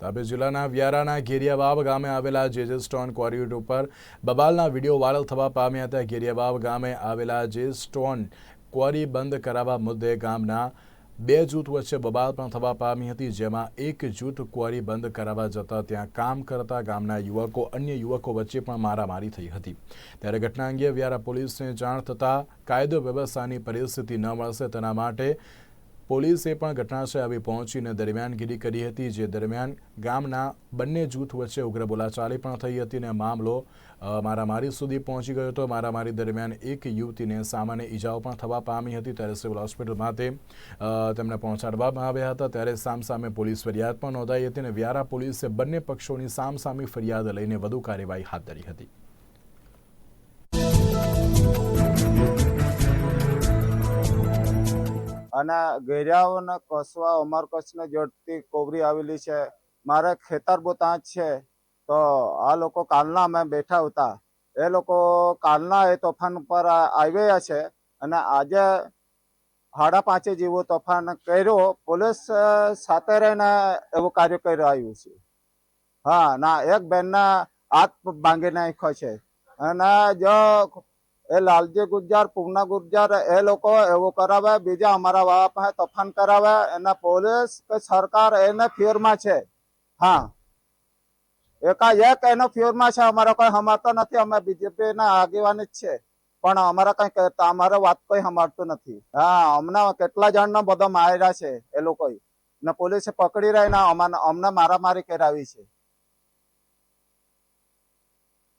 તાપી જિલ્લાના વ્યારાના ઘેરિયાવાવ ગામે આવેલા જેજે સ્ટોન ક્વોરિટ ઉપર બબાલના વીડિયો વાયરલ થવા પામ્યા હતા. ઘેરિયાવાવ ગામે આવેલા જે સ્ટોન ક્વોરી બંધ કરાવવા મુદ્દે ગામના બે જૂથ વચ્ચે બબાલ પણ થવા પામી હતી, જેમાં એક જૂથ ક્વોરી બંધ કરાવવા જતા ત્યાં કામ કરતા ગામના યુવકો, અન્ય યુવકો વચ્ચે પણ મારામારી થઈ હતી. ત્યારે ઘટના અંગે વ્યારા પોલીસને જાણ થતાં કાયદો વ્યવસ્થાની પરિસ્થિતિ ન મળશે તેના માટે પોલીસે પણ ઘટનાસ્થળે આવી પહોંચીને દરમિયાનગીરી કરી હતી, જે દરમિયાન ગામના બંને જૂથ વચ્ચે ઉગ્ર બોલાચાલી પણ થઈ હતી અને મામલો મારામારી સુધી પહોંચી ગયો હતો. મારામારી દરમિયાન એક યુવતીને સામાન્ય ઈજાઓ પણ થવા પામી હતી. ત્યારે સિવિલ હોસ્પિટલમાં તે તેમને પહોંચાડવામાં આવ્યા હતા. ત્યારે સામસામે પોલીસ ફરિયાદ પણ નોંધાઈ હતી અને વ્યારા પોલીસે બંને પક્ષોની સામસામી ફરિયાદ લઈને વધુ કાર્યવાહી હાથ ધરી હતી. અને ગેરિયાઓ ને કસવા અમરકચ્છને જોડતી કોબરી આવેલી છે. મારે ખેતર બહુ ત્યાં છે. તો આ લોકો કાલના અમે બેઠા હતા. એ લોકો કાલના એ તોફાન ઉપર આવ્યા છે અને આજે સાડા પાંચે જેવું તોફાન કર્યો. પોલીસ સાથે રહીને એવું કાર્ય કરી આવ્યું છે. હા, ના, એક બેનના હાથ ભાંગી નાખ્યો છે. અને જો એ લાલજી ગુજ્જર, પૂર્ણા ગુજ્જર, એ લોકો એવું કરાવે, બીજા અમારા બાપ પાસે તોફાન કરાવે, એના પોલીસ કે સરકાર એને ફેરમાં છે. હા. એકાએક એનો ફેરમાં છે, અમારો કોઈ હમાતો નથી, અમે બીજેપી ના આગેવાની જ છે. પણ અમારા કઈ કહેતા અમારે વાત કોઈ હમારતું નથી. હા, અમને કેટલા જણનો બધો માર્યા છે એ લોકો ને પોલીસે પકડી રહીને અમને મારામારી કરાવી છે.